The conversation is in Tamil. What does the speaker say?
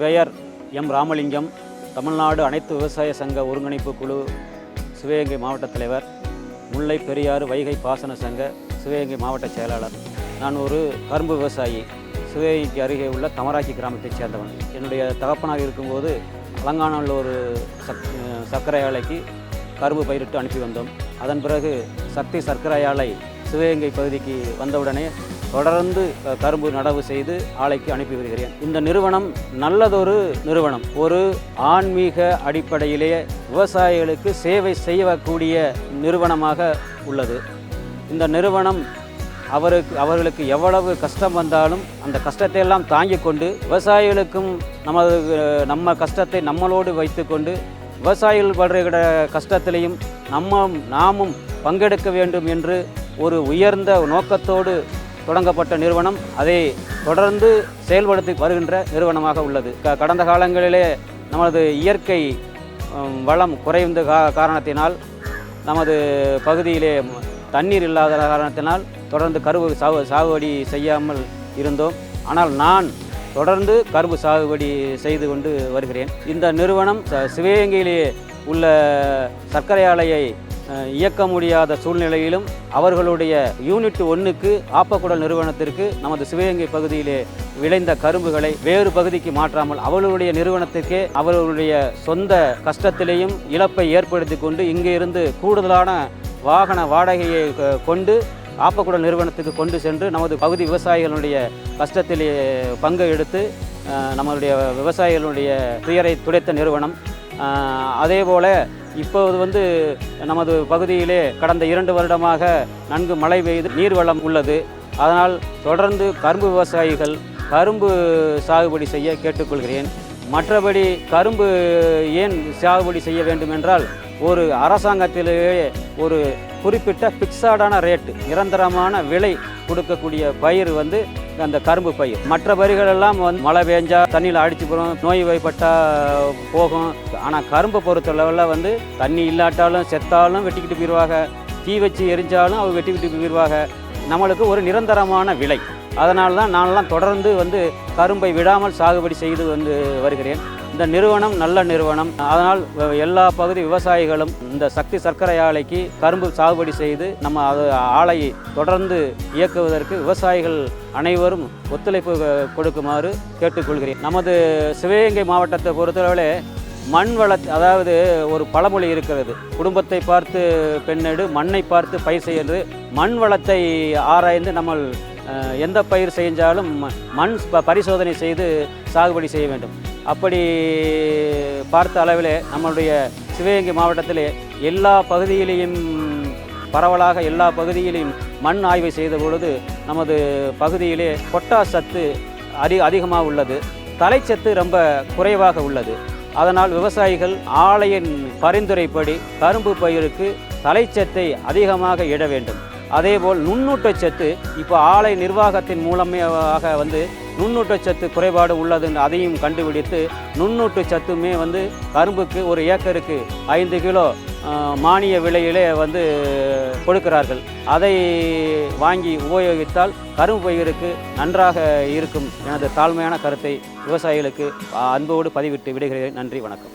பெயர் எம் ராமலிங்கம் தமிழ்நாடு அனைத்து விவசாய சங்க ஒருங்கிணைப்பு குழு சிவகங்கை மாவட்ட தலைவர் முல்லை பெரியாறு வைகை பாசன சங்க சிவகங்கை மாவட்ட செயலாளர். நான் ஒரு கரும்பு விவசாயி. சிவகங்கைக்கு அருகே உள்ள தமராக்கி கிராமத்தைச் சேர்ந்தவன். என்னுடைய தகப்பனாக இருக்கும்போது அலங்கானாவில் ஒரு சக் சர்க்கரை ஆலைக்கு கரும்பு பயிரிட்டு அனுப்பி வந்தோம். அதன் பிறகு சக்தி சர்க்கரை ஆலை சிவகங்கை பகுதிக்கு வந்தவுடனே தொடர்ந்து கரும்பு நடவு செய்து ஆலைக்கு அனுப்பி வருகிறேன். இந்த நிறுவனம் நல்லதொரு நிறுவனம். ஒரு ஆன்மீக அடிப்படையிலேயே விவசாயிகளுக்கு சேவை செய்யக்கூடிய நிறுவனமாக உள்ளது. இந்த நிறுவனம் அவருக்கு அவர்களுக்கு எவ்வளவு கஷ்டம் வந்தாலும் அந்த கஷ்டத்தை எல்லாம் தாங்கி கொண்டு விவசாயிகளுக்கும் நமது நம்ம கஷ்டத்தை நம்மளோடு வைத்துக்கொண்டு விவசாயிகள் படுகிற கஷ்டத்திலையும் நம்ம நாமும் பங்கெடுக்க வேண்டும் என்று ஒரு உயர்ந்த நோக்கத்தோடு தொடங்கப்பட்ட நிறுவனம். அதை தொடர்ந்து செயல்படுத்தி வருகின்ற நிறுவனமாக உள்ளது. க- கடந்த காலங்களிலே நமது இயற்கை வளம் குறைந்த கா காரணத்தினால் நமது பகுதியிலே தண்ணீர் இல்லாத காரணத்தினால் தொடர்ந்து கரும்பு சாகு சாகுபடி செய்யாமல் இருந்தோம். ஆனால் நான் தொடர்ந்து கரும்பு சாகுபடி செய்து கொண்டு வருகிறேன். இந்த நிறுவனம் ச- உள்ள சர்க்கரை ஆலையை இயக்க முடியாத சூழ்நிலையிலும் அவர்களுடைய யூனிட் ஒன்றுக்கு ஆப்பக்குடல் நிறுவனத்திற்கு நமது சிவகங்கை பகுதியிலே விளைந்த கரும்புகளை வேறு பகுதிக்கு மாற்றாமல் அவர்களுடைய நிறுவனத்திற்கே அவர்களுடைய சொந்த கஷ்டத்திலேயும் இழப்பை ஏற்படுத்தி கொண்டு இங்கே இருந்து கூடுதலான வாகன வாடகையை கொண்டு ஆப்பக்குடல் நிறுவனத்துக்கு கொண்டு சென்று நமது பகுதி விவசாயிகளுடைய கஷ்டத்திலே பங்கு எடுத்து நம்மளுடைய விவசாயிகளுடைய துயரை துடைத்த நிறுவனம். அதே போல் இப்போது வந்து நமது பகுதியிலே கடந்த இரண்டு வருடமாக நன்கு மழை பெய்து நீர்வளம் உள்ளது. அதனால் தொடர்ந்து கரும்பு விவசாயிகள் கரும்பு சாகுபடி செய்ய கேட்டுக்கொள்கிறேன். மற்றபடி கரும்பு ஏன் சாகுபடி செய்ய வேண்டும் என்றால் ஒரு அரசாங்கத்திலேயே ஒரு குறிப்பிட்ட பிக்ஸாடான ரேட்டு நிரந்தரமான விலை கொடுக்கக்கூடிய பயிர் வந்து அந்த கரும்பு பயிர் மற்ற பயிர்களெல்லாம் வந்து மழை பெஞ்சா தண்ணியில் அடிச்சு போகும் நோய் வைப்பட்டா போகும். ஆனால் கரும்பை பொறுத்தளவில் வந்து தண்ணி இல்லாட்டாலும் செத்தாலும் வெட்டிக்கிட்டு போயிடுவாங்க தீ வச்சு எரிஞ்சாலும் அவங்க வெட்டிக்கிட்டு போயிடுவாங்க நம்மளுக்கு ஒரு நிரந்தரமான விலை. அதனால தான் நான்லாம் தொடர்ந்து வந்து கரும்பை விடாமல் சாகுபடி செய்து வந்து வருகிறேன். இந்த நிறுவனம் நல்ல நிறுவனம். அதனால் எல்லா பகுதி விவசாயிகளும் இந்த சக்தி சர்க்கரை ஆலைக்கு கரும்பு சாகுபடி செய்து நம்ம அது ஆலையை தொடர்ந்து இயக்குவதற்கு விவசாயிகள் அனைவரும் ஒத்துழைப்பு கொடுக்குமாறு கேட்டுக்கொள்கிறேன். நமது சிவகங்கை மாவட்டத்தை பொறுத்தளவில் மண் வள அதாவது ஒரு பழமொழி இருக்கிறது. குடும்பத்தை பார்த்து பெண்ணெடு மண்ணை பார்த்து பயிர் செய்யறது. மண் வளத்தை ஆராய்ந்து நம்ம எந்த பயிர் செஞ்சாலும் மண் ப- பரிசோதனை செய்து சாகுபடி செய்ய வேண்டும். அப்படி பார்த்த அளவிலே நம்மளுடைய சிவகங்கை மாவட்டத்திலே எல்லா பகுதியிலேயும் பரவலாக எல்லா பகுதியிலையும் மண் ஆய்வை செய்த பொழுது நமது பகுதியிலே பொட்டாஸ் சத்து அதி அதிகமாக உள்ளது. தலைச்சத்து ரொம்ப குறைவாக உள்ளது. அதனால் விவசாயிகள் ஆலையின் பரிந்துரைப்படி கரும்பு பயிருக்கு தலைச்சத்தை அதிகமாக இட வேண்டும். அதேபோல் நுண்ணூட்டச்சத்து இப்போ ஆலை நிர்வாகத்தின் மூலமாக வந்து நுண்ணூட்டச்சத்து குறைபாடு உள்ளதுன்னு அதையும் கண்டுபிடித்து நுண்ணூட்டச்சத்துமே வந்து கரும்புக்கு ஒரு ஏக்கருக்கு ஐந்து கிலோ மானிய விலையிலே வந்து கொடுக்கிறார்கள். அதை வாங்கி உபயோகித்தால் கரும்பு பயிருக்கு நன்றாக இருக்கும் எனது தாழ்மையான கருத்தை விவசாயிகளுக்கு அன்போடு பதிவிட்டு விடுகிறேன் நன்றி வணக்கம்.